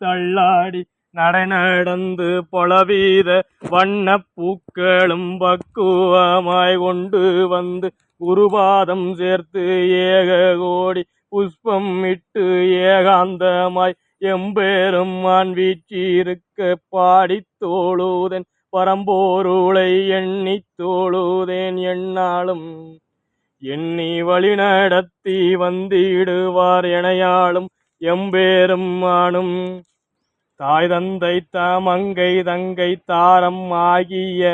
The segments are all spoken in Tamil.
தள்ளாடி நடை நடந்து பொளவீத வண்ண பூக்களும் பக்குவமாய் கொண்டு வந்து குருபாதம் சேர்த்து ஏக கோடி புஷ்பம் இட்டு ஏகாந்தமாய் எம்பேரும் மான் வீச்சிருக்க பாடித்தோழுதன் பரம்போருளை எண்ணி தோழுதேன் எண்ணாலும் எண்ணி வழி நடத்தி வந்திடுவார் எனையாளும் எம்பேரும் மானும். தாய் தந்தை தாமங்கை தங்கை தாரம் ஆகிய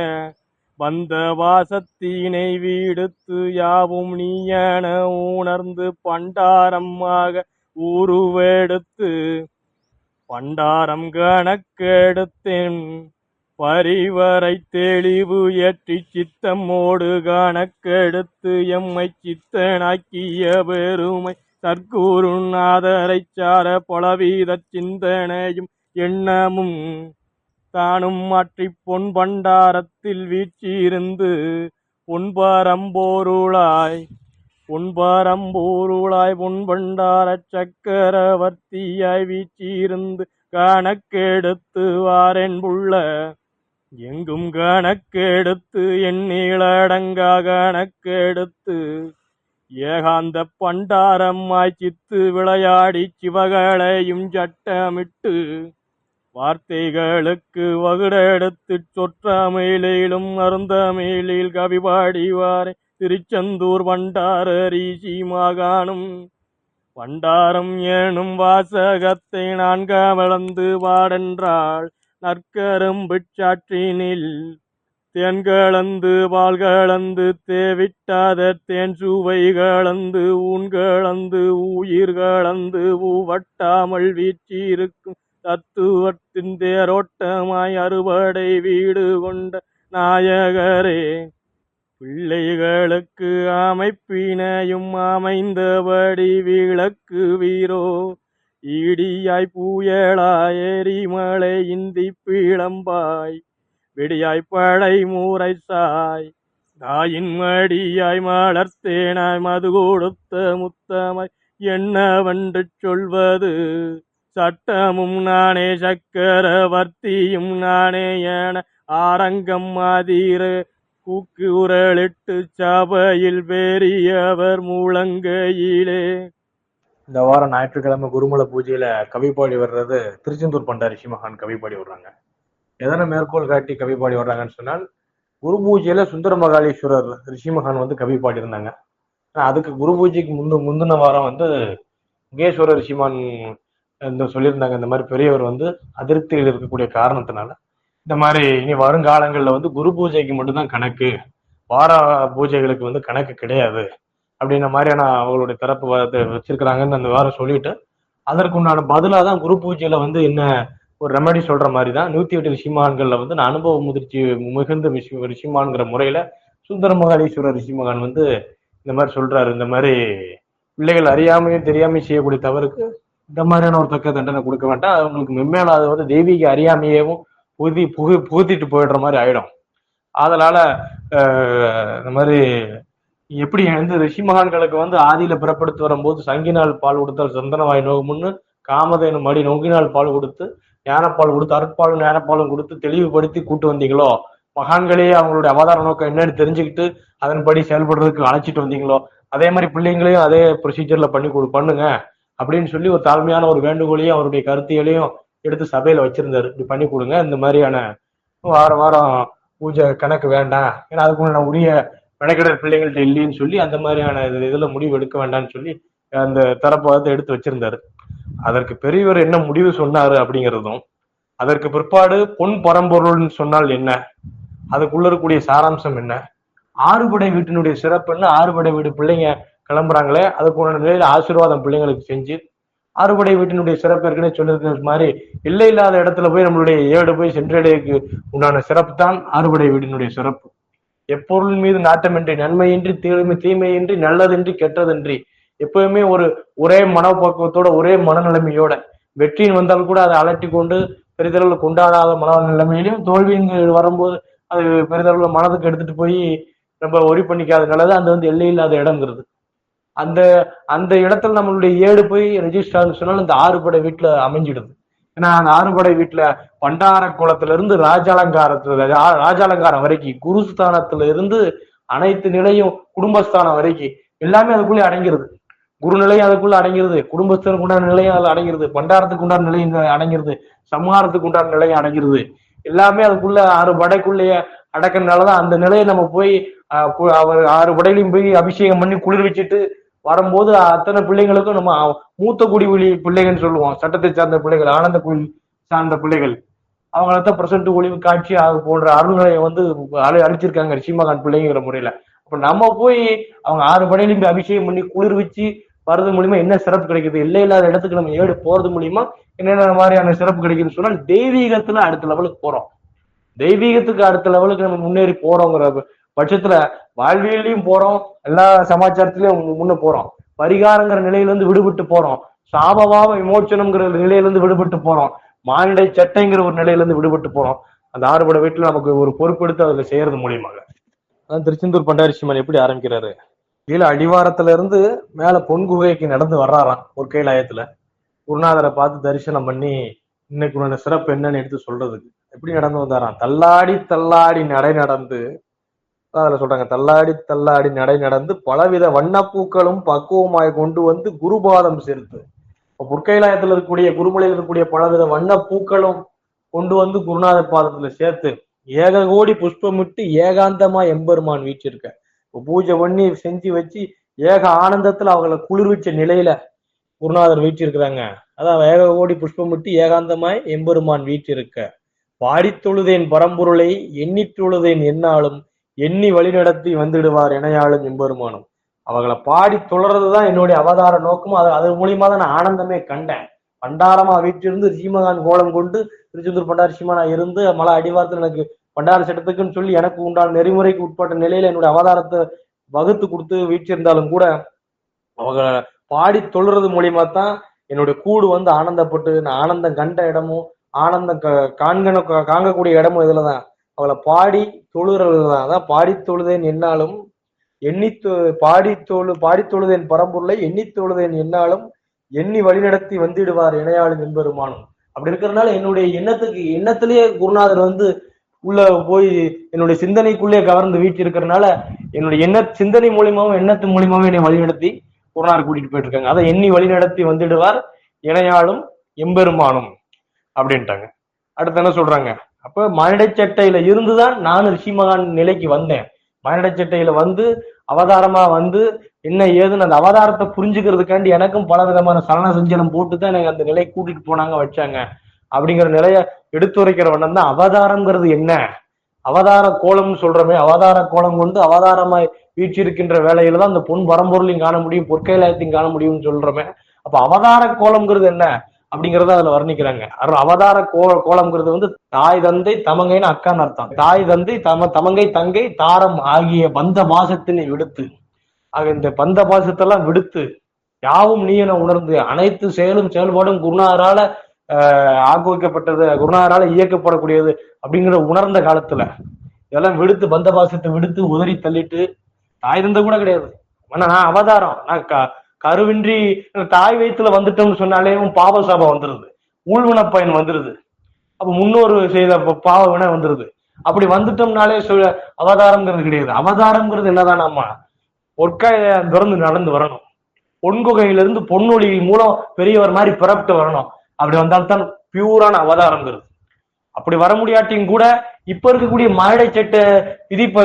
வந்த வாசத்தினை வீடுத்து யாவும் நீயன உணர்ந்து பண்டாரமாக உருவெடுத்து பண்டாரம் கணக்கெடுத்தேன் பரிவரை தெளிவு ஏற்றி சித்தமோடு கணக்கெடுத்து எம்மை சித்தனாக்கிய பெருமை சர்க்குருநாதரைச் சார பொளவீத சிந்தனையும் எண்ணமும் தானும் மாற்றி பொன் பண்டாரத்தில் வீச்சியிருந்து பொன்பரம்போருளாய் பொன்பரம்போருளாய் பொன் பண்டாரச் சக்கரவர்த்தியாய் வீச்சியிருந்து கணக்கெடுத்து வாரென் புள்ள. எங்கும் கணக்கெடுத்து எண்ணிலடங்கா கணக்கெடுத்து ஏகாந்த பண்டாரம்மாய் சித்து விளையாடி சிவகளையும் சட்டமிட்டு வார்த்தைகளுக்கு வகுடெடுத்துச் சொற்றமிழிலும் அருந்தமிழில் கவிபாடிவாரே திருச்செந்தூர் பண்டார ரீசி மாகாணம். பண்டாரம் ஏனும் வாசகத்தை நான் கவளந்து பாடென்றாள். நற்கரும்பு சாற்றினில் தேன் கலந்து பால் கலந்து தேவிட்டாத தேன் சுவை கலந்து ஊன் கலந்து உயிர் கலந்து ஊவட்டாமல் வீச்சிருக்கும் தத்துவத்தின் தேரோட்டமாய் அறுபடை வீடு கொண்ட நாயகரே பிள்ளைகளுக்கு அமைப்பினையும் அமைந்தபடி விளக்கு வீரோ ஈடியாய் பூயலாய் எரிமலை இந்தி பிளம்பாய் வெடியாய் பழை மூரை சாய் தாயின் மடியாய் மலர்த்தேனாய் மது கொடுத்த முத்தமாய் என்னவென்று சொல்வது? சட்டமும் நானே சக்கரவர்த்தியும் நானே என ஆரங்கம் மாதிர. கூக்கு உரளிட்டு சபையில் பெரியவர் முழங்கையிலே இந்த வாரம் ஞாயிற்றுக்கிழமை குருமல பூஜையில கவி பாடி வர்றது திருச்செந்தூர் பண்டாரி சிமகான் கவி பாடி வர்றாங்க. எதனை மேற்கோள் காட்டி கவி பாடி வர்றாங்கன்னு சொன்னால் குரு பூஜையில சுந்தர மகாலீஸ்வரர் ரிஷிமகான் வந்து கவி பாடியிருந்தாங்க. அதுக்கு குரு பூஜைக்கு முந்து முந்தின வாரம் வந்து முகேஸ்வர ரிஷிமான் இந்த சொல்லியிருந்தாங்க இந்த மாதிரி பெரியவர் வந்து அதிருப்தியில் இருக்கக்கூடிய காரணத்தினால. இந்த மாதிரி இனி வருங்காலங்களில் வந்து குரு பூஜைக்கு மட்டும்தான் கணக்கு. வார பூஜைகளுக்கு வந்து கணக்கு கிடையாது. அப்படின்ற மாதிரியான அவங்களுடைய தரப்பு வச்சிருக்கிறாங்கன்னு அந்த வாரம் சொல்லிட்டு அதற்குண்டான பதிலாக தான் குரு பூஜையில வந்து என்ன ஒரு ரெமடி சொல்ற மாதிரி தான் நூத்தி எட்டு ரிஷிமான்கள்ல வந்து நான் அனுபவ முதிர்ச்சி மிகுந்த ரிஷி ரிஷிமான்கிற முறையில சுந்தர மகாலீஸ்வரர் ரிஷிமகான் வந்து இந்த மாதிரி சொல்றாரு. இந்த மாதிரி பிள்ளைகள் அறியாமையும் தெரியாமையும் செய்யக்கூடிய தவறுக்கு இந்த மாதிரியான ஒரு தக்க தண்டனை கொடுக்க வேண்டாம். அவங்களுக்கு மென்மேல அது வந்து தெய்வீக அறியாமையவும் புகுதி புகு புகுத்திட்டு போயிடுற மாதிரி ஆயிடும். அதனால ஆஹ், இந்த மாதிரி எப்படி வந்து ரிஷி மகான்களுக்கு வந்து ஆதியில பிறப்படுத்து வரும்போது சங்கினால் பால் கொடுத்தால் சந்தனவாய் நோகும்னு காமதேனு மடி நொங்கினால் பால் கொடுத்து ஞானப்பால் கொடுத்து அருட்பாலும் ஞானப்பாலும் கொடுத்து தெளிவுபடுத்தி கூட்டு வந்தீங்களோ? மகான்களே அவங்களுடைய அவதார நோக்கம் என்னன்னு தெரிஞ்சுக்கிட்டு அதன்படி செயல்படுறதுக்கு அழைச்சிட்டு வந்தீங்களோ? அதே மாதிரி பிள்ளைங்களையும் அதே ப்ரொசீஜர்ல பண்ணி கொடு பண்ணுங்க. அப்படின்னு சொல்லி ஒரு தாழ்மையான ஒரு வேண்டுகோளையும் அவருடைய கருத்தியலையும் எடுத்து சபையில வச்சிருந்தாரு. இப்படி பண்ணி கொடுங்க. இந்த மாதிரியான வாரம் வாரம் பூஜை கணக்கு வேண்டாம். ஏன்னா அதுக்குள்ள உரிய மெனக்கெடர் பிள்ளைங்கள்ட்ட இல்லைன்னு சொல்லி அந்த மாதிரியான இது- இதுல முடிவு எடுக்க வேண்டாம்னு சொல்லி அந்த தரப்பாகத்தை எடுத்து வச்சிருந்தாரு. அதற்கு பெரியவர் என்ன முடிவு சொன்னாரு அப்படிங்கிறதும் அதற்கு பிற்பாடு பொன் பரம்பொருள்னு சொன்னால் என்ன? அதுக்குள்ள இருக்கக்கூடிய சாராம்சம் என்ன? ஆறுபடை வீட்டினுடைய சிறப்புன்னு ஆறுபடை வீடு பிள்ளைங்க கிளம்புறாங்களே அதுக்குள்ள நிலையில ஆசீர்வாதம் பிள்ளைங்களுக்கு செஞ்சு அறுபடை வீட்டினுடைய சிறப்பு ஏற்கனவே சொல்லியிருக்கிற மாதிரி எல்லை இல்லாத இடத்துல போய் நம்மளுடைய ஏடு போய் சென்றடையக்கு உண்டான சிறப்பு தான் அறுபடை வீட்டினுடைய சிறப்பு. எப்பொருள் மீது நாட்டமின்றி நன்மையின்றி தீமை தீமையின்றி நல்லதின்றி கெட்டதின்றி எப்பவுமே ஒரு ஒரே மனப்பக்குவத்தோட ஒரே மனநிலைமையோட வெற்றின்னு வந்தால் கூட அதை அலட்டி கொண்டு பெரிதளவில் கொண்டாடாத மனநிலைமையிலையும் தோல்வின்னு வரும்போது அது பெரிதளவில் மனதுக்கு எடுத்துட்டு போய் நம்ம ஒரி பண்ணிக்காதனால அது வந்து எல்லை இல்லாத இடங்கிறது அந்த அந்த இடத்துல நம்மளுடைய ஏடு போய் ரெஜிஸ்டர் ஆகுன்னு சொன்னாலும் அந்த ஆறு படை வீட்டுல அமைஞ்சிடுது. ஏன்னா அந்த ஆறுபடை வீட்டுல பண்டார குளத்துல இருந்து ராஜாலங்காரத்துல ராஜாலங்காரம் வரைக்கும் குருஸ்தானத்துல இருந்து அனைத்து நிலையும் குடும்பஸ்தானம் வரைக்கும் எல்லாமே அதுக்குள்ளே அடங்கிருது. குருநிலையும் அதுக்குள்ள அடங்கிருது குடும்பஸ்தனுக்கு உண்டான நிலையும் அதுல அடங்கிருது பண்டாரத்துக்கு உண்டான நிலையும் அடங்கிருது சம்ஹாரத்துக்கு உண்டான நிலையும் அடங்கிருது. எல்லாமே அதுக்குள்ள ஆறு படைக்குள்ளேயே அடக்கிறதுனாலதான் அந்த நிலையை நம்ம போய் அவர் ஆறு படையிலையும் போய் அபிஷேகம் பண்ணி குளிர்விச்சிட்டு வரும்போது அத்தனை பிள்ளைங்களுக்கும் நம்ம மூத்த குடி பிள்ளைகள்னு சொல்லுவோம். சட்டத்தை சார்ந்த பிள்ளைகள் ஆனந்த குடி சார்ந்த பிள்ளைகள். அவங்களத்தான் பிரசன்ட் ஒளிவு காட்சி அது போன்ற அருள்நிலையை வந்து அழி அழிச்சிருக்காங்க சீமாகான் பிள்ளைங்கிற முறையில. அப்ப நம்ம போய் அவங்க ஆறு படையிலும் போய் அபிஷேகம் பண்ணி குளிர் வச்சு வர்றது மூலியமா என்ன சிறப்பு கிடைக்குது? இல்லை இல்லாத இடத்துக்கு நம்ம ஏடு போறது மூலியமா என்னென்ன மாதிரியான சிறப்பு கிடைக்குதுன்னு சொன்னால் தெய்வீகத்துல அடுத்த லெவலுக்கு போறோம். தெய்வீகத்துக்கு அடுத்த லெவலுக்கு நம்ம முன்னேறி போறோங்கிற பட்சத்துல வாழ்வியலையும் போறோம். எல்லா சமாச்சாரத்திலயும் முன்ன போறோம். பரிகாரங்கிற நிலையில இருந்து விடுபட்டு போறோம். சாபவாப விமோச்சனம்ங்கிற நிலையில இருந்து விடுபட்டு போறோம். மானிட சட்டைங்கிற ஒரு நிலையில இருந்து விடுபட்டு போறோம். அந்த ஆறுபட வீட்டுல நமக்கு ஒரு பொறுப்பெடுத்து அதுல செய்யறது மூலியமாக. அதான் திருச்செந்தூர் பண்டாரிசிமன் எப்படி ஆரம்பிக்கிறாரு? கீழே அடிவாரத்துல இருந்து மேல பொன் குகைக்கு நடந்து வர்றாராம் ஒரு கைலாயத்துல குருநாதரை பார்த்து தரிசனம் பண்ணி இன்னைக்கு உன்னோட சிறப்பு என்னன்னு எடுத்து சொல்றதுக்கு. எப்படி நடந்து வந்தாராம்? தள்ளாடி தள்ளாடி நடை நடந்து அதில் சொல்றாங்க. தள்ளாடி தள்ளாடி நடை நடந்து பலவித வண்ணப்பூக்களும் பக்குவமாய் கொண்டு வந்து குருபாதம் சேர்த்து. இப்போ புற்கைலாயத்தில் இருக்கக்கூடிய குருமலையில் இருக்கக்கூடிய பலவித வண்ணப்பூக்களும் கொண்டு வந்து குருநாத பாதத்துல சேர்த்து ஏக கோடி புஷ்பமிட்டு ஏகாந்தமா எம்பெருமான் வீச்சிருக்க பூஜை பண்ணி செஞ்சு வச்சு ஏக ஆனந்தத்துல அவங்களை குளிர்விச்ச நிலையில குருநாதர் வீற்றிருக்கிறாங்க. அதான் ஏக கோடி புஷ்பமிட்டு ஏகாந்தமாய் எம்பெருமான் வீற்றிருக்க. பாடித்தொழுதேன் பரம்பொருளை எண்ணித்தொழுதேன் என்னாலும் எண்ணி வழிநடத்தி வந்துடுவார் இணையாளும் எம்பெருமானும். அவங்களை பாடி தொழறதுதான் என்னுடைய அவதார நோக்கமும். அது அது மூலியமா தான் நான் ஆனந்தமே கண்டேன். பண்டாரமா வீட்டிலிருந்து சீமகான் கோலம் கொண்டு திருச்செந்தூர் பண்டார சீமானா இருந்து மலை அடிவாரத்தில் எனக்கு பண்டார சட்டத்துக்குன்னு சொல்லி எனக்கு உண்டான நெறிமுறைக்கு உட்பட்ட நிலையில என்னுடைய அவதாரத்தை வகுத்து கொடுத்து வீற்றிருந்தாலும் கூட அவங்க பாடி தொழுறது மூலியமா தான் என்னுடைய கூடு வந்து ஆனந்தப்பட்டு நான் ஆனந்தம் கண்ட இடமும் ஆனந்தம் க- காண்கன காங்கக்கூடிய இடமும் இதுலதான். அவளை பாடி தொழுறதுதான் அதான் பாடி தொழுதேன் என்னாலும் எண்ணி பாடி தொழு பாடி தொழுதேன் பரம்பொருளை எண்ணி தொழுதேன் என்னாலும் எண்ணி வழிநடத்தி வந்திடுவார் இணையாளும் என்பெருமானும். அப்படி இருக்கிறதுனால என்னுடைய எண்ணத்துக்கு எண்ணத்திலேயே குருநாதர் வந்து உள்ள போய் என்னுடைய சிந்தனைக்குள்ளே கவர்ந்து வீட்டு இருக்கிறதுனால என்னுடைய எண்ண சிந்தனை மூலியமாவும் எண்ணத்து மூலியமாவும் என்னை வழிநடத்தி குருநாதர் கூட்டிட்டு போயிட்டு இருக்காங்க அதை எண்ணி வழிநடத்தி வந்துடுவார் இணையாளும் எம்பெருமானும் அப்படின்ட்டாங்க. அடுத்து என்ன சொல்றாங்க? அப்ப மனிதச்சட்டையில இருந்துதான் நான் ரிஷிமகான் நிலைக்கு வந்தேன். மனிதச்சட்டையில வந்து அவதாரமா வந்து என்ன ஏதுன்னு அந்த அவதாரத்தை புரிஞ்சுக்கிறதுக்காண்டி எனக்கும் பல விதமான சலன சஞ்சலம் போட்டுதான் எனக்கு அந்த நிலையை கூட்டிட்டு போனாங்க வச்சாங்க. அப்படிங்கிற நிலைய எடுத்துரைக்கிற வண்ணம் தான் அவதாரங்கிறது என்ன? அவதார கோலம்னு சொல்றமே அவதார கோலம் கொண்டு அவதாரமாய் வீச்சிருக்கின்ற வேலையில தான் அந்த பொன் பரம்பொருளையும் காண முடியும் பொற்கைலாயத்தையும் காண முடியும்னு சொல்றோமே. அப்ப அவதார கோலம்ங்கிறது என்ன? அப்படிங்கறத அதுல வர்ணிக்கிறாங்க. அவதார கோ கோலம்ங்கிறது வந்து தாய் தந்தை தமங்கைன்னு அக்கான்னு அர்த்தம். தாய் தந்தை தம தமங்கை தங்கை தாரம் ஆகிய பந்த பாசத்தினை விடுத்து ஆக இந்த பந்த பாசத்தெல்லாம் விடுத்து யாவும் நீ என உணர்ந்து அனைத்து செயலும் செயல்பாடும் குருநாதரால ஆஹ் ஆக்குவிக்கப்பட்டது குருநாதரால இயக்கப்படக்கூடியது அப்படிங்கிற உணர்ந்த காலத்துல இதெல்லாம் விடுத்து பந்த பாசத்தை விடுத்து உதறி தள்ளிட்டு தாய் தந்தை கூட கிடையாது. ஆனா நான் அவதாரம் நான் கருவின்றி தாய் வயிற்றுல வந்துட்டோம்னு சொன்னாலே உன் பாவ சாபம் வந்துருது. ஊழ்வின பயன் வந்துருது. அப்ப முன்னோர் செய்த பாவ வினை வந்துருது. அப்படி வந்துட்டோம்னாலே சொல்ல அவதாரம்ங்கிறது கிடையாது. அவதாரம்ங்கிறது என்னதான் நம்ம பொற்காய திறந்து நடந்து வரணும். பொன்குகையிலிருந்து பொன்னொழி மூலம் பெரியவர் மாதிரி பிறப்பிட்டு வரணும். அப்படி வந்தால்தான் பியூரான அவதாரங்கிறது அப்படி வர முடியாட்டியும் கூட இப்ப இருக்கக்கூடிய மானிடை சட்ட விதிப்ப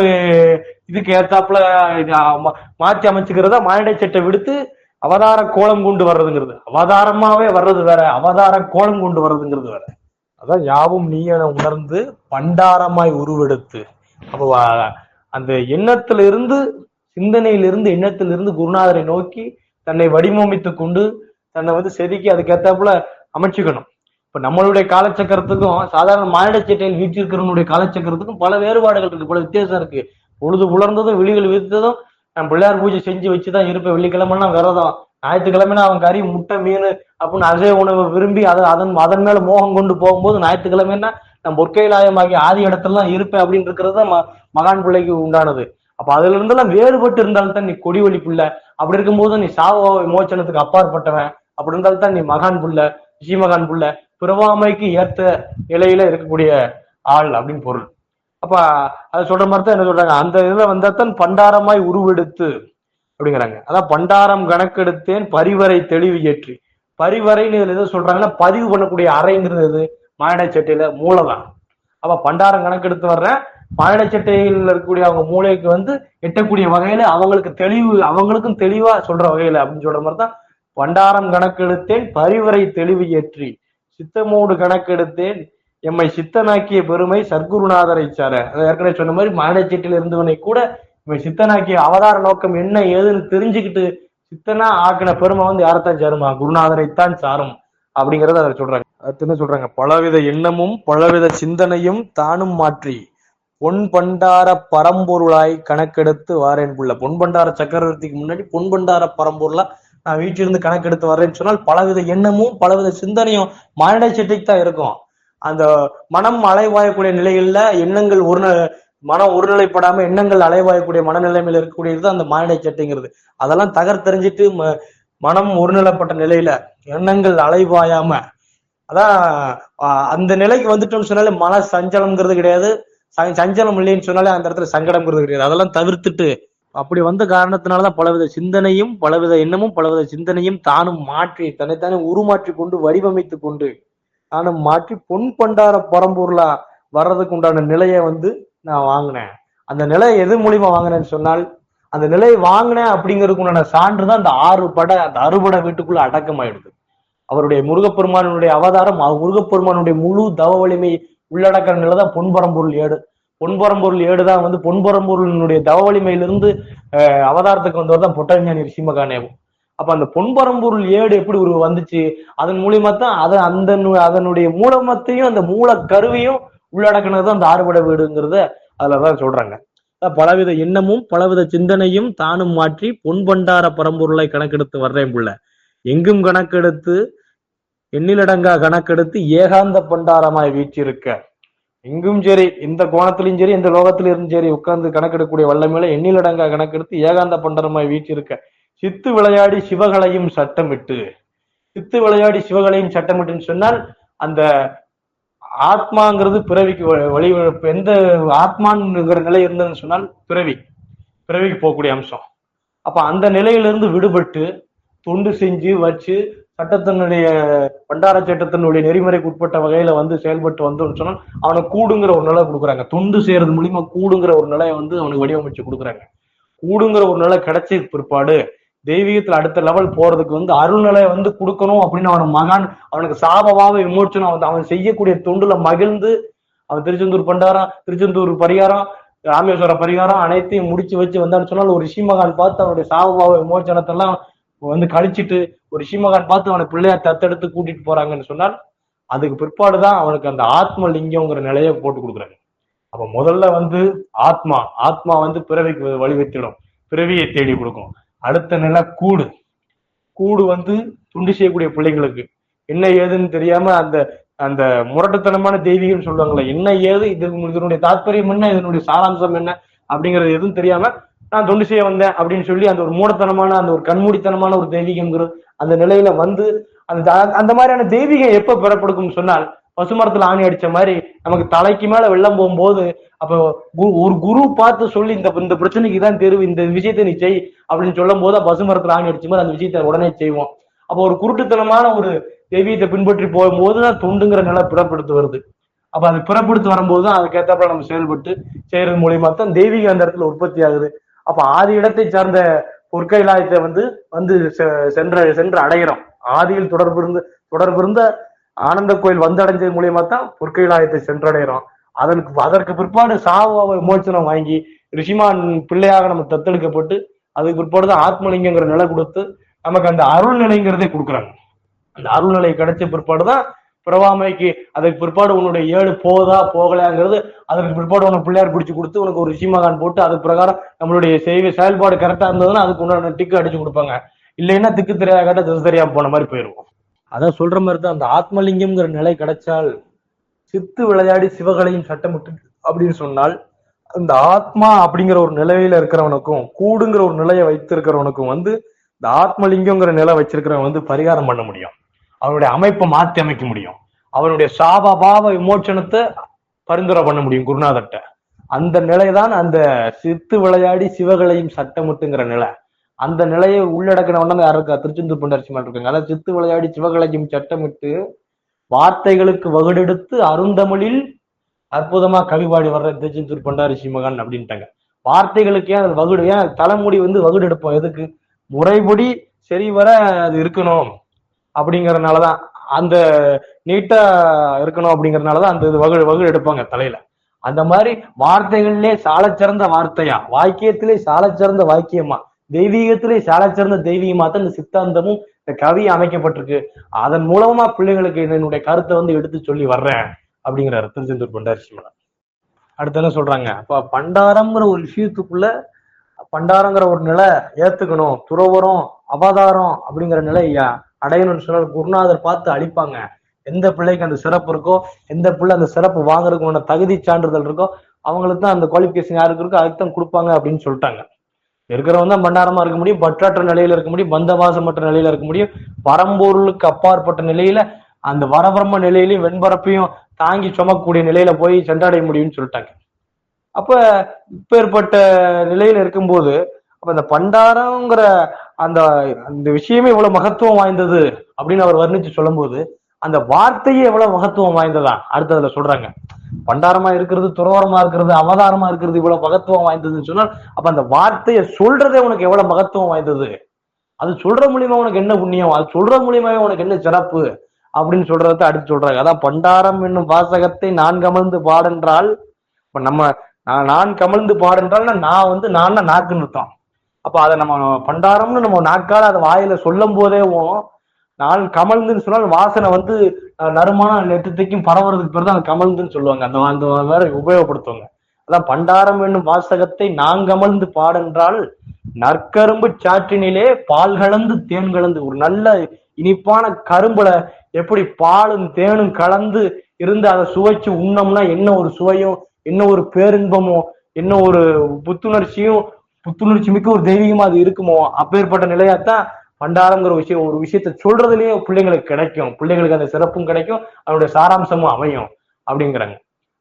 இதுக்கு ஏத்தாப்புல மாற்றி அமைச்சுக்கிறதா மாயடை சட்டை விடுத்து அவதார கோலம் கொண்டு வர்றதுங்கிறது. அவதாரமாவே வர்றது வேற அவதார கோலம் கொண்டு வர்றதுங்கிறது வேற. அதான் யாவும் நீ என உணர்ந்து பண்டாரமாய் உருவெடுத்து அப்போ அந்த எண்ணத்திலிருந்து சிந்தனையிலிருந்து எண்ணத்திலிருந்து குருநாதரை நோக்கி தன்னை வடிவமைத்து கொண்டு தன்னை வந்து செதுக்கி அதுக்கேத்தாப்புல அமைச்சுக்கணும். இப்ப நம்மளுடைய காலச்சக்கரத்துக்கும் சாதாரண மானிட சட்டையில் வீட்டிருக்கிறவனுடைய காலச்சக்கரத்துக்கும் பல வேறுபாடுகள் இருக்கு பல வித்தியாசம் இருக்கு. பொழுது புலர்ந்ததும் விழிகள் விரித்ததும் நான் பிள்ளையார் பூஜை செஞ்சு வச்சுதான் இருப்பேன். வெள்ளிக்கிழமைனா விரதம். ஞாயிற்றுக்கிழமைனா அவன் கறி முட்டை மீன் அப்படின்னு அசைவ உணவை விரும்பி அதை அதன் அதன் மேல மோகம் கொண்டு போகும்போது ஞாயிற்றுக்கிழமைன்னா நான் பொற்கைலாயமாகி ஆதி இடத்துலலாம் இருப்பேன் அப்படின்னு இருக்கிறது தான் ம- மகான் பிள்ளைக்கு உண்டானது. அப்ப அதுல இருந்தெல்லாம் வேறுபட்டு இருந்தால்தான் நீ கொடி ஒளி பிள்ளை. அப்படி இருக்கும்போது நீ சாவ விமோச்சனத்துக்கு அப்பாற்பட்டவன். அப்படி இருந்தால்தான் நீ மகான் புள்ள ரிஷிமகான் புள்ள. பிறவாமைக்கு ஏத்த நிலையில இருக்கக்கூடிய ஆள் அப்படின்னு பொருள். அப்ப அது சொல்ற மாதிரி தான் என்ன சொல்றாங்க? அந்த இதுல வந்தாத்தான் பண்டாரமாய் உருவெடுத்து அப்படிங்கிறாங்க. அதான் பண்டாரம் கணக்கெடுத்தேன் பரிவரை தெளிவு ஏற்றி பரிவரைன்னு இதுல எது சொல்றாங்கன்னா பதிவு பண்ணக்கூடிய அறைங்கிறது எது? மாயனச்சட்டையில மூளைதான். அப்ப பண்டாரம் கணக்கெடுத்து வர்றேன் மாயனச்சட்டையில் இருக்கக்கூடிய அவங்க மூளைக்கு வந்து எட்டக்கூடிய வகையில அவங்களுக்கு தெளிவு அவங்களுக்கும் தெளிவா சொல்ற வகையில அப்படின்னு சொல்ற மாதிரி தான் பண்டாரம் கணக்கெடுத்தேன் பரிவரை தெளிவு ஏற்றி சித்தமோடு கணக்கெடுத்தேன் எம்மை சித்தனாக்கிய பெருமை சர்க்குருநாதரை சார. ஏற்கனவே சொன்ன மாதிரி மாயனச்சட்டில் இருந்தவனை கூட இவன் சித்தனாக்கிய அவதார நோக்கம் என்ன ஏதுன்னு தெரிஞ்சுக்கிட்டு சித்தனா ஆக்கின பெருமை வந்து யாரைத்தான் சேருமா? குருநாதரைத்தான் சாரும். அப்படிங்கறத அதை சொல்றாங்க. அடுத்து என்ன சொல்றாங்க? பலவித எண்ணமும் பலவித சிந்தனையும் தானும் மாற்றி பொன் பண்டார பரம்பொருளாய் கணக்கெடுத்து வாரேன் புள்ள. பொன் பண்டார சக்கரவர்த்திக்கு முன்னாடி பொன் பண்டார பரம்பொருளா நான் வீட்டிலிருந்து கணக்கெடுத்து வர்றேன்னு சொன்னால் பலவித எண்ணமும் பலவித சிந்தனையும் மானிட செட்டிக்கு தான் இருக்கும். அந்த மனம் அலைவாயக்கூடிய நிலையில எண்ணங்கள் ஒரு மனம் ஒருநிலைப்படாம எண்ணங்கள் அலைவாயக்கூடிய மனநிலைமையில இருக்கக்கூடியது அந்த மானிட சட்டைங்கிறது அதெல்லாம் தகர்த்தெறிஞ்சிட்டு ம- மனம் ஒருநிலைப்பட்ட நிலையில எண்ணங்கள் அலைவாயாம அதான் அந்த நிலைக்கு வந்துட்டோம்னு சொன்னாலே மன சஞ்சலம்ங்கிறது கிடையாது. ச- சஞ்சலம் இல்லைன்னு சொன்னாலே அந்த இடத்துல சங்கடம்ங்கிறது கிடையாது. அதெல்லாம் தவிர்த்துட்டு அப்படி வந்த காரணத்தினாலதான் பலவித சிந்தனையும் பலவித எண்ணமும் பலவித சிந்தனையும் தானும் மாற்றி தன்னைத்தானே உருமாற்றி கொண்டு வடிவமைத்து கொண்டு ஆனா மாற்றி பொன் பண்டார பரம்பூர்ல வர்றதுக்கு உண்டான நிலையை வந்து நான் வாங்கினேன். அந்த நிலையை எது மூலியமா வாங்கினேன்னு சொன்னால் அந்த நிலையை வாங்கினேன் அப்படிங்கிறதுக்கு உண்டான சான்று தான் அந்த ஆறு படை அந்த அறுபடை வீட்டுக்குள்ள அடக்கமாயிடுது. அவருடைய முருகப்பெருமானுடைய அவதாரம் முருகப்பெருமானுடைய முழு தவ வலிமை உள்ளடக்கிற நிலை தான் பொன்பரம்பொருள் ஏடு. பொன்பரம்பொருள் ஏடு தான் வந்து பொன்பரம்பொருளினுடைய தவ வலிமையிலிருந்து அஹ், அவதாரத்துக்கு வந்தவர் தான் பொட்டஞானி ரிஷிமகானேவும் அப்ப அந்த பொன்பரம்பொருள் ஏடு எப்படி ஒரு வந்துச்சு? அதன் மூலியமா தான் அதை அந்த அதனுடைய மூலமத்தையும் அந்த மூல கருவையும் உள்ளடக்கினது அந்த ஆறுபட வீடுங்கிறத அதுலதான் சொல்றாங்க. பலவித எண்ணமும் பலவித சிந்தனையும் தானும் மாற்றி பொன்பண்டார பரம்பொருளை கணக்கெடுத்து வர்றேன் புள்ள. எங்கும் கணக்கெடுத்து எண்ணிலடங்கா கணக்கெடுத்து ஏகாந்த பண்டாரமாய் வீச்சிருக்க எங்கும் சரி இந்த கோணத்திலும் சரி இந்த லோகத்திலும் சரி உட்கார்ந்து கணக்கெடுக்கக்கூடிய வல்லமையில எண்ணிலடங்கா கணக்கெடுத்து ஏகாந்த பண்டாரமாய் வீச்சிருக்க சித்து விளையாடி சிவகளையும் சட்டமிட்டு. சித்து விளையாடி சிவகளையும் சட்டமிட்டுன்னு சொன்னால் அந்த ஆத்மாங்கிறது பிறவிக்கு வழி எந்த ஆத்மான்ங்கிற நிலை இருந்ததுன்னு சொன்னால் பிறவி. பிறவிக்கு போகக்கூடிய அம்சம். அப்ப அந்த நிலையிலிருந்து விடுபட்டு தொண்டு செஞ்சு வச்சு சட்டத்தினுடைய பண்டார சட்டத்தினுடைய நெறிமுறைக்கு உட்பட்ட வகையில வந்து செயல்பட்டு வந்தோம்னு சொன்னால் அவனுக்கு கூடுங்கிற ஒரு நிலை கொடுக்குறாங்க. தொண்டு செய்யறது மூலியமா கூடுங்கிற ஒரு நிலையை வந்து அவனுக்கு வடிவமைச்சு கொடுக்குறாங்க. கூடுங்கிற ஒரு நிலை கிடைச்ச பிற்பாடு தெய்வீகத்துல அடுத்த லெவல் போறதுக்கு வந்து அருள்நிலை வந்து கொடுக்கணும் அப்படின்னு அவன் மகான் அவனுக்கு சாபமாக விமோச்சனம் வந்து அவன் செய்யக்கூடிய தொண்டுல மகிழ்ந்து அவன் திருச்செந்தூர் பண்டாரம் திருச்செந்தூர் பரிகாரம் ராமேஸ்வர பரிகாரம் அனைத்தையும் முடிச்சு வச்சு வந்தான்னு சொன்னால் ஒரு ரிஷிமகான் பார்த்து அவனுடைய சாபபாவ விமோச்சனத்தெல்லாம் வந்து கழிச்சிட்டு ஒரு ரிஷிமகான் பார்த்து அவனை பிள்ளையார் தத்தெடுத்து கூட்டிட்டு போறாங்கன்னு சொன்னால் அதுக்கு பிற்பாடுதான் அவனுக்கு அந்த ஆத்ம லிங்கம்ங்கிற நிலையை போட்டு கொடுக்குறாங்க. அப்ப முதல்ல வந்து ஆத்மா ஆத்மா வந்து பிறவிக்கு வழிவத்திடும் பிறவியை தேடி கொடுக்கும். அடுத்த நிலை கூடு. கூடு வந்து துண்டு செய்யக்கூடிய பிள்ளைங்களுக்கு என்ன ஏதுன்னு தெரியாம அந்த அந்த முரட்டுத்தனமான தெய்வீகம் சொல்லுவாங்கல்ல என்ன ஏது இது இதனுடைய தாற்பயம் என்ன இதனுடைய சாராம்சம் என்ன அப்படிங்கறது எதுவும் தெரியாம நான் தொண்டு செய்ய வந்தேன் அப்படின்னு சொல்லி அந்த ஒரு மூடத்தனமான அந்த ஒரு கண்மூடித்தனமான ஒரு தெய்வீகம்ங்கிற அந்த நிலையில வந்து அந்த அந்த மாதிரியான தெய்வீகம் எப்ப பெறப்படுக்கும் சொன்னால் பசுமரத்துல ஆணி அடிச்ச மாதிரி நமக்கு தலைக்கு மேல வெள்ளம் போகும்போது அப்போ ஒரு குரு பார்த்து சொல்லி இந்த இந்த பிரச்சனைக்கு தான் தேர்வு இந்த விஷயத்தை நீ செய் அப்படின்னு சொல்லும் போது பசுமரத்துல ஆணி அடிச்ச மாதிரி அந்த விஷயத்தை உடனே செய்வோம். அப்போ ஒரு குருட்டுத்தனமான ஒரு தெய்வீகத்தை பின்பற்றி போகும்போது தான் தொண்டுங்கிற நிலை பிறப்படுத்து வருது. அப்ப அது பிறப்படுத்து வரும்போது தான் அதுக்கேற்றாப்புல நம்ம செயல்பட்டு செய்யறது மூலியமா தான் தெய்வீகம் அந்த இடத்துல உற்பத்தி ஆகுது. அப்ப ஆதி இடத்தை சார்ந்த பொற்கைலாயத்தை வந்து வந்து செ- சென்ற சென்று அடைகிறோம். ஆதியில் தொடர்பு இருந்து தொடர்பு இருந்த ஆனந்த கோயில் வந்தடைஞ்சது மூலியமா தான் பொற்கைலாயத்தை சென்றடைகிறோம். அதற்கு அதற்கு பிற்பாடு சாவு விமோச்சனம் வாங்கி ரிஷிமான் பிள்ளையாக நம்ம தத்தெடுக்கப்பட்டு அதுக்கு பிற்பாடு தான் ஆத்மலிங்கங்கிற நிலை கொடுத்து நமக்கு அந்த அருள் நிலைங்கிறதே கொடுக்குறாங்க. அந்த அருள் நிலை கிடைச்ச பிற்பாடு தான் பிரவாமைக்கு அதுக்கு பிற்பாடு உன்னுடைய ஏழு போதா போகலாங்கிறது அதுக்கு பிற்பாடு உனக்கு பிள்ளையார் பிடிச்சி கொடுத்து உனக்கு ஒரு ரிஷிமகான் போட்டு அதுக்கு பிரகாரம் நம்மளுடைய செய்தி செயல்பாடு கரெக்டா இருந்ததுன்னா அதுக்கு உண்டான டிக்கு அடிச்சு கொடுப்பாங்க. இல்லைன்னா திக்கு தெரியாத கேட்டால் திசை தெரியாம போன மாதிரி போயிருவோம். அதான் சொல்ற மாதிரி தான் அந்த ஆத்மலிங்கம்ங்கிற நிலை கிடைச்சால் சித்து விளையாடி சிவகளையும் சட்டமிட்டு அப்படின்னு சொன்னால் அந்த ஆத்மா அப்படிங்கிற ஒரு நிலையில இருக்கிறவனுக்கும் கூடுங்கிற ஒரு நிலையை வைத்திருக்கிறவனுக்கும் வந்து இந்த ஆத்மலிங்கங்கிற நிலை வச்சிருக்கிறவன் வந்து பரிகாரம் பண்ண முடியும். அவனுடைய அமைப்பை மாத்தி அமைக்க முடியும். அவனுடைய சாபபாவ விமோச்சனத்தை பரிந்துரை பண்ண முடியும் குருநாதர்கிட்ட. அந்த நிலைதான் அந்த சித்து விளையாடி சிவகளையும் சட்டமிட்டுங்கிற நிலை. அந்த நிலையை உள்ளடக்கினவன யார் இருக்கா? திருச்செந்தூர் பண்டரிசிமான் இருக்காங்க. அதாவது சித்து விளையாடி சிவகளையும் சட்டமிட்டு வார்த்தைகளுக்கு வகுடெடுத்து அருந்தமிழில் அற்புதமா கவி பாடி வர்ற திருச்செந்தூர் பண்டாரிசி மகன் அப்படின்ட்டாங்க. வார்த்தைகளுக்கு ஏன் அது வகுடு ஏன் தலைமுடி வந்து வகுடு எடுப்போம் எதுக்கு முறைப்படி சரிவர அது இருக்கணும் அப்படிங்கறதுனாலதான் அந்த நீட்டா இருக்கணும் அப்படிங்கறதுனாலதான் அந்த இது வகு வகுடு எடுப்பாங்க தலையில. அந்த மாதிரி வார்த்தைகள்லேயே சாலச்சிறந்த வார்த்தையா? வாக்கியத்திலே சாலச்சிறந்த வாக்கியமா? தெய்வீகத்திலே சாலச்சிறந்த தெய்வீகமா தான் இந்த சித்தாந்தமும் இந்த கவி அமைக்கப்பட்டிருக்கு. அதன் மூலமா பிள்ளைங்களுக்கு என்னுடைய கருத்தை வந்து எடுத்து சொல்லி வர்றேன் அப்படிங்கிறாரு திருச்செந்தூர் பண்டாரி சிவன் அடுத்து என்ன சொல்றாங்க? அப்ப பண்டாரம்ங்கிற ஒரு விஷயத்துக்குள்ள பண்டாரங்கிற ஒரு நிலை ஏத்துக்கணும் துறவரம் அவதாரம் அப்படிங்கிற நிலை அடையணும்னு சொன்னால் குருநாதர் பார்த்து அழிப்பாங்க. எந்த பிள்ளைக்கு அந்த சிறப்பு இருக்கோ எந்த பிள்ளை அந்த சிறப்பு வாங்குறதுக்கு தகுதி சான்றிதழ் இருக்கோ அவங்களுக்கு தான் அந்த குவாலிபிகேஷன் யாருக்கு இருக்கோ அதுக்கு தான் கொடுப்பாங்க அப்படின்னு சொல்லிட்டாங்க. இருக்கிறவங்க தான் பண்டாரமா இருக்க முடியும் பற்றாற்ற நிலையில இருக்க முடியும் பந்தவாசமற்ற நிலையில இருக்க முடியும். பரம்பொருளுக்கு அப்பாற்பட்ட நிலையில அந்த வரபிரம்ம நிலையிலையும் வெண்பரப்பையும் தாங்கி சுமக்கக்கூடிய நிலையில போய் சென்றடைய முடியும்னு சொல்லிட்டாங்க. அப்ப இப்பேற்பட்ட நிலையில இருக்கும்போது அப்ப அந்த பண்டாரங்கிற அந்த அந்த விஷயமே இவ்வளவு மகத்துவம் வாய்ந்தது அப்படின்னு அவர் வர்ணிச்சு சொல்லும்போது அந்த வார்த்தையே எவ்வளவு மகத்துவம் வாய்ந்ததா? அடுத்ததுல சொல்றாங்க. பண்டாரமா இருக்கிறது துறவரமா இருக்கிறது அவதாரமா இருக்கிறது இவ்வளவு மகத்துவம் வாய்ந்ததுன்னு சொன்னால் அப்ப அந்த வார்த்தையை சொல்றதே உனக்கு எவ்வளவு மகத்துவம் வாய்ந்தது? அது சொல்ற மூலியமா உனக்கு என்ன புண்ணியம்? அது சொல்ற மூலியமாவே உனக்கு என்ன சிறப்பு? அப்படின்னு சொல்றத அடுத்து சொல்றாங்க. அதான் பண்டாரம் என்னும் வாசகத்தை நான் கமழ்ந்து பாடென்றால் இப்ப நம்ம நான் நான் கமழ்ந்து பாடென்றால்னா நான் வந்து நான் நாக்குன்னு அர்த்தம். அப்ப அதை நம்ம பண்டாரம்னு நம்ம நாக்கால அதை வாயில சொல்லும் போதேவும் நான் கமழ்ந்துன்னு சொன்னால் வாசனை வந்து நறுமணம் நறுமான நெற்றத்தைக்கும் பரவுறதுக்கு பேர் தான் கமழ்ந்துன்னு சொல்லுவாங்க. அந்த அந்த வேற உபயோகப்படுத்துவாங்க. அதான் பண்டாரம் என்னும் வாசகத்தை நான் கமழ்ந்து பாடென்றால் நற்கரும்பு சாற்றினிலே பால் கலந்து தேன் கலந்து ஒரு நல்ல இனிப்பான கரும்புல எப்படி பாலும் தேனும் கலந்து இருந்து அதை சுவைச்சு உண்ணோம்னா என்ன ஒரு சுவையும் என்ன ஒரு பேரின்பமோ என்ன ஒரு புத்துணர்ச்சியும் புத்துணர்ச்சி மிக்க ஒரு தெய்வீகமா அது இருக்குமோ அப்பேற்பட்ட நிலையாத்தான் பண்டாரங்கிற விஷயம் ஒரு விஷயத்த சொல்றதுலயே பிள்ளைங்களுக்கு கிடைக்கும். பிள்ளைங்களுக்கு அந்த சிறப்பும் கிடைக்கும். அதனுடைய சாராம்சமும் அமையும் அப்படிங்கிறாங்க.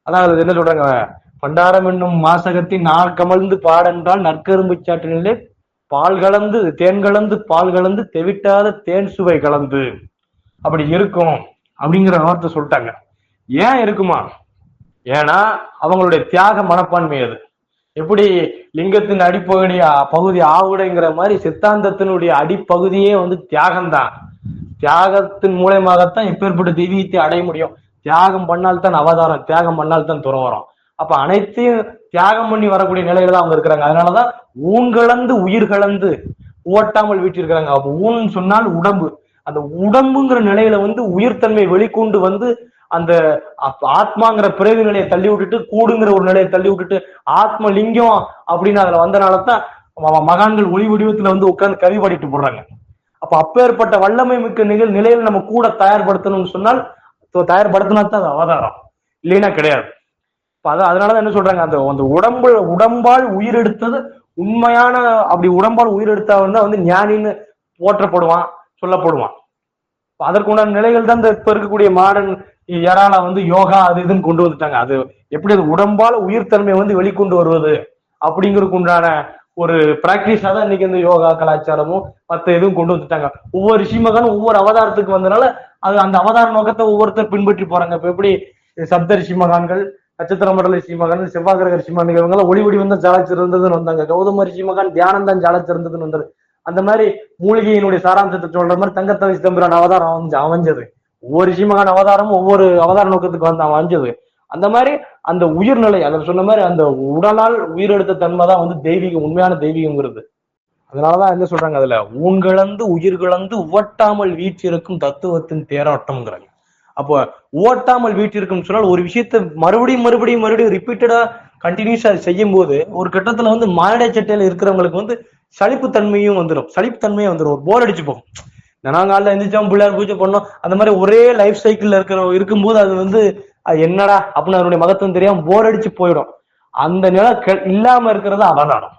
அதான் அது என்ன சொல்றாங்க? பண்டாரம் என்னும் மாசகத்தின் நான் கமழ்ந்து பாடென்றால் நற்கரும்பு சாற்றினிலே பால் கலந்து தேன் கலந்து பால் கலந்து தெவிட்டாத தேன் சுவை கலந்து. அப்படி இருக்கும் அப்படிங்கிற வார்த்தை சொல்லிட்டாங்க. ஏன் இருக்குமா? ஏன்னா அவங்களுடைய தியாக மனப்பான்மை அது. எப்படி லிங்கத்தின் அடிப்பகுதிய பகுதி ஆவுடைங்கிற மாதிரி சித்தாந்தத்தினுடைய அடிப்பகுதியே வந்து தியாகம்தான். தியாகத்தின் மூலயமாகத்தான் இப்பேற்பட்ட தெய்வீகத்தை அடைய முடியும். தியாகம் பண்ணால்தான் அவதாரம் தியாகம் பண்ணால்தான் துறவரம். அப்ப அனைத்தையும் தியாகம் பண்ணி வரக்கூடிய நிலையில தான் அவங்க இருக்கிறாங்க. அதனாலதான் ஊன் கலந்து உயிர் கலந்து ஓட்டாமல் வீட்டிருக்கிறாங்க. அப்ப ஊன் சொன்னால் உடம்பு. அந்த உடம்புங்கிற நிலையில வந்து உயிர்த்தன்மை வெளிக்கொண்டு வந்து அந்த அப்- ஆத்மாங்கிற பிறவி நிலையை தள்ளி விட்டுட்டு கூடுங்கிற ஒரு நிலையை தள்ளி விட்டுட்டு ஆத்ம லிங்கம் அப்படின்னு அதுல வந்தனால தான் மகான்கள் ஒளி வடிவத்துல வந்து உட்கார்ந்து கவி பாடிட்டு போடுறாங்க. அப்ப அப்பேற்பட்ட வல்லமை மிக்க நிகழ் நிலையில நம்ம கூட தயார்படுத்தணும்னு சொன்னால் தயார்படுத்தினா தான் அது அவதாரம். இல்லைன்னா கிடையாது. இப்ப அதான் அதனாலதான் என்ன சொல்றாங்க அந்த அந்த உடம்பு உடம்பால் உயிர் எடுத்தது உண்மையான அப்படி உடம்பால் உயிர் எடுத்தவன் வந்து ஞானின்னு போற்றப்படுவான் சொல்லப்படுவான். இப்ப அதற்குண்டான நிலைகள் தான் இந்த இப்ப இருக்கக்கூடிய மாடர்ன் யாரால வந்து யோகா அது இதுன்னு கொண்டு வந்துட்டாங்க. அது எப்படி அது உடம்பால உயிர்த்தன்மை வந்து வெளிக்கொண்டு வருவது அப்படிங்கிறதுக்கு உண்டான ஒரு பிராக்டிஸா தான் இன்னைக்கு இந்த யோகா கலாச்சாரமும் மற்ற இதுவும் கொண்டு வந்துட்டாங்க. ஒவ்வொரு ரிஷிமகனும் ஒவ்வொரு அவதாரத்துக்கு வந்தனால அது அந்த அவதார நோக்கத்தை ஒவ்வொருத்தர் பின்பற்றி போறாங்க. இப்ப எப்படி சப்த ரிஷி மகான்கள் நட்சத்திர மண்டல ரிஷி மகான் செவ்வாகிரக ரிஷி இவங்க ஒளி வடிவம் தான் ஜாலச்சிறந்ததுன்னு வந்தாங்க. கௌதம ரிஷி மகான் தியானம் தான் ஜாலச்சிறந்ததுன்னு வந்தது. அந்த மாதிரி மூலிகையினுடைய சாராம்சத்தை சொல்ற மாதிரி தங்கத்தவை சிதம்பரம் அவதாரம் அமைஞ்சது. ஒவ்வொரு சீமகான அவதாரமும் ஒவ்வொரு அவதார நோக்கத்துக்கு வந்து அமைஞ்சது அந்த மாதிரி அந்த உயிர்நிலை அதில் சொன்ன மாதிரி அந்த உடலால் உயிரெடுத்த தன்மை தான் வந்து தெய்வீகம் உண்மையான தெய்வீகம்ங்கிறது. அதனாலதான் என்ன சொல்றாங்க அதுல? ஊன்கிழந்து உயிர்கிழந்து உவட்டாமல் வீற்றிருக்கும் தத்துவத்தின் தேரோட்டம்ங்கிறாங்க. அப்போ ஓட்டாமல் வீட்டிற்கும் சொன்னால் ஒரு விஷயத்தை மறுபடியும் மறுபடியும் மறுபடியும் ரிப்பீட்டடா கண்டினியூஸா செய்யும் போது ஒரு கட்டத்துல வந்து மானிட சட்டையில இருக்கிறவங்களுக்கு வந்து சலிப்புத்தன்மையும் வந்துடும் சலிப்புத்தன்மையும் வந்துடும் ஒரு போர் அடிச்சு போகும். நாங்க எந்திரிச்சோம் பிள்ளையார் பூஜை பண்ணோம். அந்த மாதிரி ஒரே லைஃப் சைக்கிள்ல இருக்கிற இருக்கும்போது அது வந்து அது என்னடா அப்படின்னு அதனுடைய மகத்துவம் தெரியாம போர் அடிச்சு போயிடும். அந்த நிலை இல்லாம இருக்கிறது அவதானம்.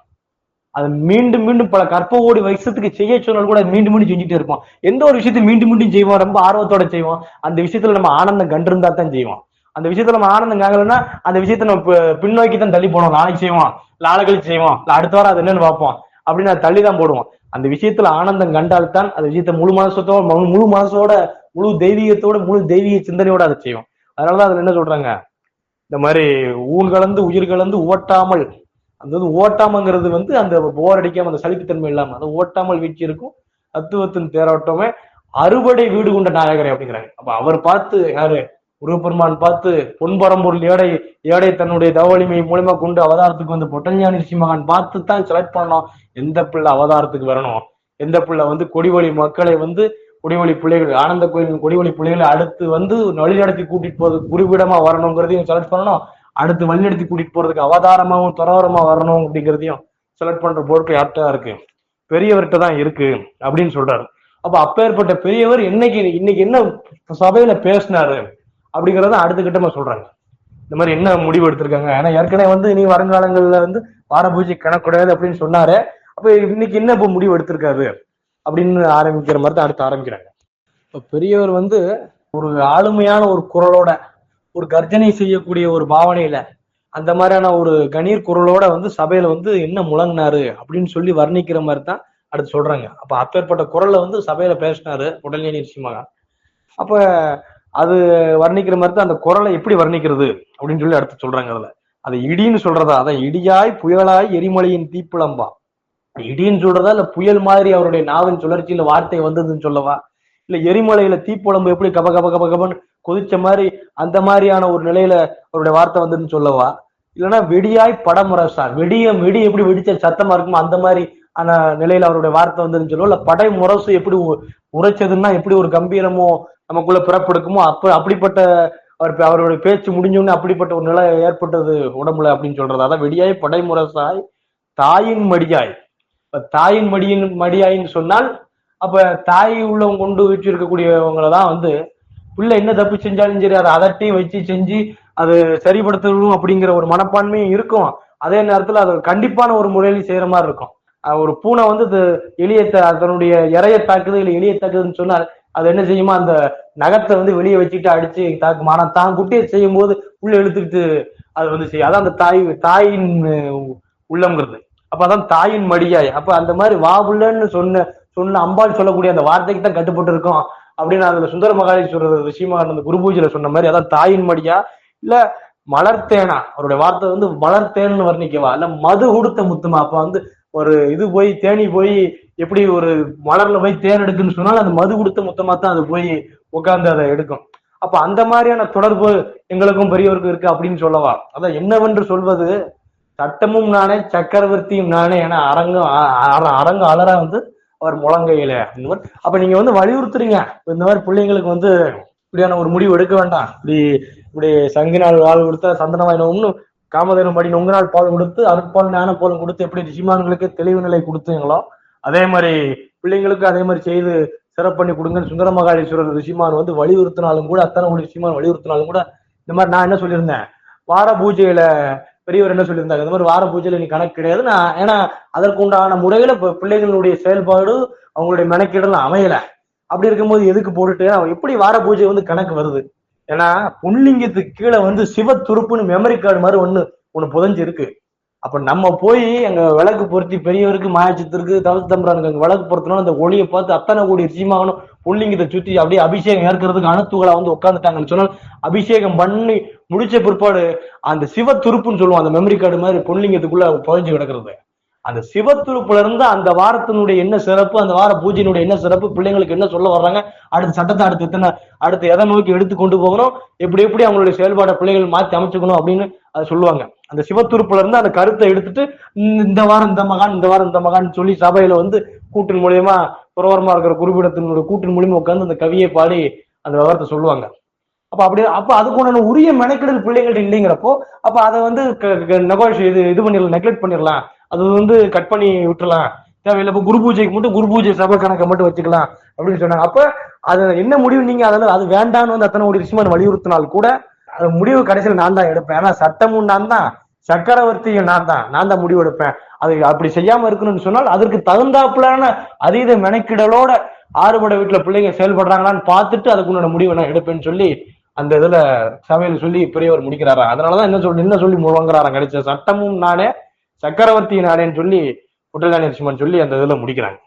அது மீண்டும் மீண்டும் பல கற்ப ஓடி வருஷத்துக்கு செய்ய சொன்னால் கூட மீண்டும் மீண்டும் செஞ்சுட்டே இருப்போம். எந்த ஒரு விஷயத்தையும் மீண்டும் மீண்டும் செய்வோம். ரொம்ப ஆர்வத்தோட செய்வோம். அந்த விஷயத்துல நம்ம ஆனந்தம் கண்டிருந்தா தான் செய்வோம். அந்த விஷயத்துல நம்ம ஆனந்தம் காங்கலன்னா அந்த விஷயத்த நம்ம பின்னோக்கி தான் தள்ளி போனோம். நாளைக்கு செய்வோம். நாளை கழிச்சு செய்வோம். அடுத்த வாரம் அது என்னன்னு பார்ப்போம். அப்படின்னு அதை தள்ளி தான் போடுவோம் அந்த விஷயத்துல ஆனந்தம் கண்டால்தான் அந்த விஷயத்த முழு மனசத்தோட முழு- முழு மனசோட முழு தெய்வீகத்தோட முழு தெய்வீக சிந்தனையோட அதை செய்வோம் அதனாலதான் அதுல என்ன சொல்றாங்க? இந்த மாதிரி ஊன் கலந்து உயிர் கலந்து ஓட்டாமல் அந்த வந்து ஓட்டாமங்கிறது வந்து அந்த போர் அடிக்காம அந்த சலிப்புத்தன்மை இல்லாம அந்த ஓட்டாமல் வீழ்ச்சி இருக்கும். தத்துவத்தின் தேரோட்டமே அறுபடை வீடு கொண்ட நாயகரை அப்படிங்கிறாங்க. அப்ப அவர் பார்த்து யாரு? முருகப்பெருமான் பார்த்து பொன்பரம்பொருள் ஏடை ஏடை தன்னுடைய தவளிமை மூலியமா கொண்டு அவதாரத்துக்கு வந்து பொட்டஞ்சானி மகான் பார்த்து தான் செலக்ட் பண்ணலாம் எந்த பிள்ளை அவதாரத்துக்கு வரணும்? எந்த பிள்ளை வந்து கொடிவழி மக்களை வந்து கொடிவழி பிள்ளைகள் ஆனந்த கோயிலின் கொடிவழி பிள்ளைகளை அடுத்து வந்து வழிநடத்தி கூட்டிட்டு போறது குறிப்பிடமா வரணுங்கிறதையும் செலக்ட் பண்ணணும். அடுத்து வழிநடத்தி கூட்டிட்டு போறதுக்கு அவதாரமாகவும் துறவரமா வரணும் அப்படிங்கிறதையும் செலக்ட் பண்ற பொருட்கள் யார்கிட்ட இருக்கு? பெரியவர்கிட்ட தான் இருக்கு அப்படின்னு சொல்றாரு. அப்ப அப்பேற்பட்ட பெரியவர் இன்னைக்கு இன்னைக்கு என்ன சபையில பேசினாரு? அப்படிங்கறத அடுத்த கிட்டமா சொல்றாங்க. இந்த மாதிரி என்ன முடிவு எடுத்திருக்காங்க? ஏன்னா ஏற்கனவே வந்து இனி வருங்காலங்கள்ல வந்து வார பூஜை கணக்கூடாது அப்படின்னு சொன்னாரு. அப்ப இன்னைக்கு என்ன இப்ப முடிவு எடுத்திருக்காரு? அப்படின்னு ஆரம்பிக்கிற மாதிரி தான் அடுத்து ஆரம்பிக்கிறாங்க. இப்ப பெரியவர் வந்து ஒரு ஆளுமையான ஒரு குரலோட ஒரு கர்ஜனை செய்யக்கூடிய ஒரு பாவனையில அந்த மாதிரியான ஒரு கணீர் குரலோட வந்து சபையில வந்து என்ன முழங்கினாரு அப்படின்னு சொல்லி வர்ணிக்கிற மாதிரி தான் அடுத்து சொல்றாங்க. அப்ப அப்பேற்பட்ட குரல்ல வந்து சபையில பேசினாரு உடல்நிலை நிச்சயமாக. அப்ப அது வர்ணிக்கிற மாதிரி தான் அந்த குரலை எப்படி வர்ணிக்கிறது அப்படின்னு சொல்லி அடுத்து சொல்றாங்க அதுல. அதை இடின்னு சொல்றதா? அதான் இடியாய் புயலாய் எரிமலையின் தீப்பிழம்பா இடின்னு சொல்றதா? இல்ல புயல் மாதிரி அவருடைய நாவின் சுழற்சியில வார்த்தை வந்ததுன்னு சொல்லவா? இல்ல எரிமலையில தீப்புழம்பு எப்படி கப கப கப கபன்னு கொதிச்ச மாதிரி அந்த மாதிரியான ஒரு நிலையில அவருடைய வார்த்தை வந்ததுன்னு சொல்லவா? இல்லைன்னா வெடியாய் படமுரசா? வெடிய வெடி எப்படி வெடிச்ச சத்தமா இருக்குமோ அந்த மாதிரி ஆனா நிலையில அவருடைய வார்த்தை வந்ததுன்னு சொல்லுவோம் இல்ல படை முரசு எப்படி உரைச்சதுன்னா எப்படி ஒரு கம்பீரமோ நமக்குள்ள பிறப்பெடுக்குமோ? அப்ப அப்படிப்பட்ட அவர் அவருடைய பேச்சு முடிஞ்சோடனே அப்படிப்பட்ட ஒரு நிலை ஏற்பட்டது உடம்புல அப்படின்னு சொல்றது. அதான் வெடியாய் படைமுரசாய் தாயின் மடியாய். இப்ப தாயின் மடியின் மடியாயின்னு சொன்னால் அப்ப தாய் உள்ளவங்க கொண்டு வச்சு இருக்கக்கூடியவங்களை தான் வந்து பிள்ளை என்ன தப்பு செஞ்சாலும் சரி அதை அதட்டி வச்சு செஞ்சு அது சரிப்படுத்தணும் அப்படிங்கிற ஒரு மனப்பான்மையும் இருக்கும். அதே நேரத்துல அது கண்டிப்பான ஒரு முறையில செய்யற மாதிரி இருக்கும். ஒரு பூனை வந்து அது தன்னுடைய த- அதனுடைய இறைய தாக்குது இல்ல எளிய தாக்குதுன்னு சொன்னால் அது என்ன செய்யுமா அந்த நகத்தை வந்து வெளியே வச்சுட்டு அடிச்சு தாக்கு ஆனா தான் குட்டியை செய்யும் போது உள்ள இழுத்துக்கிட்டு அது வந்து செய்யும். அதான் அந்த தாய் தாயின் உள்ளம்ங்கிறது. அப்ப அதான் தாயின் மடியாய். அப்ப அந்த மாதிரி வா புள்ளன்னு சொன்ன சொன்ன அம்பாள் சொல்லக்கூடிய அந்த வார்த்தைக்கு தான் கட்டுப்பட்டு இருக்கோம் அப்படின்னு அதுல சுந்தர மகாலீஸ்வரர் விஷயமா அந்த குரு பூஜையில சொன்ன மாதிரி அதான் தாயின் மடியா? இல்ல மலர்த்தேனா? அவருடைய வார்த்தை வந்து மலர்த்தேன்னு வர்ணிக்கவா? இல்ல மது கொடுத்த முத்துமா? அப்ப வந்து ஒரு இது போய் தேனி போய் எப்படி ஒரு மலர்ல போய் தேர் எடுக்குன்னு சொன்னால் அந்த மது கொடுத்த மொத்தமா தான் அது போய் உட்காந்து அதை எடுக்கும். அப்ப அந்த மாதிரியான தொடர்பு எங்களுக்கும் பெரியவருக்கும் இருக்கு அப்படின்னு சொல்லவா? அதான் என்னவென்று சொல்வது சட்டமும் நானே சக்கரவர்த்தியும் நானே என அரங்கம் அ- அ- அரங்க அலற வந்து அவர் முழங்கையில. இந்த மாதிரி அப்ப நீங்க வந்து வலியுறுத்துறீங்க. இந்த மாதிரி பிள்ளைங்களுக்கு வந்து இப்படியான ஒரு முடிவு எடுக்க வேண்டாம். இப்படி இப்படி சங்கினால் வாழ் கொடுத்தா சந்தன காமதேனும் காமதேனம் படி நொங்கு நாள் பால் கொடுத்து அருட்பால் ஞான பால் கொடுத்து எப்படி ரிஷிமான்களுக்கு தெளிவு நிலை கொடுத்தீங்களோ அதே மாதிரி பிள்ளைங்களுக்கு அதே மாதிரி செய்து சிறப்பு பண்ணி கொடுங்கன்னு சுந்தர மகாலீஸ்வரர் ரிஷிமான் வந்து வலியுறுத்தினாலும் கூட அத்தனை ஒரு ரிஷிமான் வலியுறுத்தினாலும் கூட இந்த மாதிரி நான் என்ன சொல்லியிருந்தேன்? வார பூஜையில பெரியவர் என்ன சொல்லியிருந்தாங்க இந்த மாதிரி வார பூஜையில நீ கணக்கு கிடையாது. நான் ஏன்னா அதற்கு உண்டான முறையில பிள்ளைகளுடைய செயல்பாடு அவங்களுடைய மெனக்கீடெல்லாம் அமையல. அப்படி இருக்கும்போது எதுக்கு போட்டுட்டு அவன் எப்படி வார பூஜை வந்து கணக்கு வருது? ஏன்னா புன்லிங்கத்துக்கு கீழே வந்து சிவ துருப்புன்னு மெமரி கார்டு மாதிரி ஒண்ணு ஒண்ணு புதஞ்சு இருக்கு அப்ப நம்ம போய் அங்க விளக்கு பொருத்தி பெரியவருக்கு மாயச்சித்திற்கு தவசு தம்பரானுக்கு அங்க விளக்கு பொருத்தணும் அந்த ஒளியை பார்த்து அத்தனை கூடிய சீமாகணும் புள்ளிங்கத்தை சுத்தி அப்படியே அபிஷேகம் ஏற்கிறதுக்கு அணுத்துகளா வந்து உட்காந்துட்டாங்கன்னு சொன்னால் அபிஷேகம் பண்ணி முடிச்ச பிற்பாடு அந்த சிவ துருப்புன்னு சொல்லுவோம் அந்த மெமரி கார்டு மாதிரி பொன்லிங்கத்துக்குள்ள புதஞ்சு கிடக்கிறது. அந்த சிவத்துருப்புல இருந்து அந்த வாரத்தினுடைய என்ன சிறப்பு அந்த வார பூஜையினுடைய என்ன சிறப்பு பிள்ளைங்களுக்கு என்ன சொல்ல வர்றாங்க அடுத்த சட்டத்தை அடுத்து எத்தனை அடுத்து எதை நோக்கி எடுத்து கொண்டு போகணும் எப்படி எப்படி அவங்களுடைய செயல்பாடை பிள்ளைகள் மாத்தி அமைச்சுக்கணும் அப்படின்னு அதை சொல்லுவாங்க. அந்த சிவத்துருப்புல இருந்து அந்த கருத்தை எடுத்துட்டு இந்த- வாரம் இந்த மகான் இந்த வாரம் இந்த மகான் சொல்லி சபையில வந்து கூட்டின் மூலியமா புறவரமா இருக்கிற குறிப்பிடத்தினுடைய கூட்டின் மூலியமா உட்காந்து அந்த கவியை பாடி அந்த விவரத்தை சொல்லுவாங்க. அப்ப அப்படி அப்ப அதுக்குண்டான உரிய மெனக்கெடல் பிள்ளைங்கள்ட்ட இல்லைங்கிறப்போ அப்ப அதை வந்து நெகோஷி இது இது பண்ணிடலாம் நெக்லெக்ட் பண்ணிடலாம். அது வந்து கட் பண்ணி விட்டுலாம் தேவையில்லை இப்ப குரு பூஜைக்கு மட்டும் குரு பூஜை சபை கணக்கை மட்டும் வச்சுக்கலாம். அப்படின்னு சொன்னாங்க. அப்ப அது என்ன முடிவு நீங்க அதில் அது வேண்டாம்னு வந்து அத்தனை ஒரு ரிஷிமான் வலியுறுத்தினால் கூட முடிவு கடைசியில் நான் தான் எடுப்பேன். ஏன்னா சட்டமும் நான் தான் சக்கரவர்த்தியும் நான் தான். நான் தான் முடிவு எடுப்பேன். அது அப்படி செய்யாம இருக்கணும்னு சொன்னால் அதற்கு தகுந்தாப்புலான அதீத மெனக்கிடலோட ஆறுபட வீட்டுல பிள்ளைங்க செயல்படுறாங்களான்னு பார்த்துட்டு அதுக்குண்டான முடிவை நான் எடுப்பேன்னு சொல்லி அந்த இதுல சமையல் சொல்லி பெரியவர் முடிக்கிறாரா? அதனாலதான் என்ன சொல்லி என்ன சொல்லி முழங்குறாராம் கிடைச்ச சட்டமும் நானே சக்கரவர்த்தி நானேன்னு சொல்லி புட்டலாணி சொல்லி அந்த இதுல முடிக்கிறாங்க.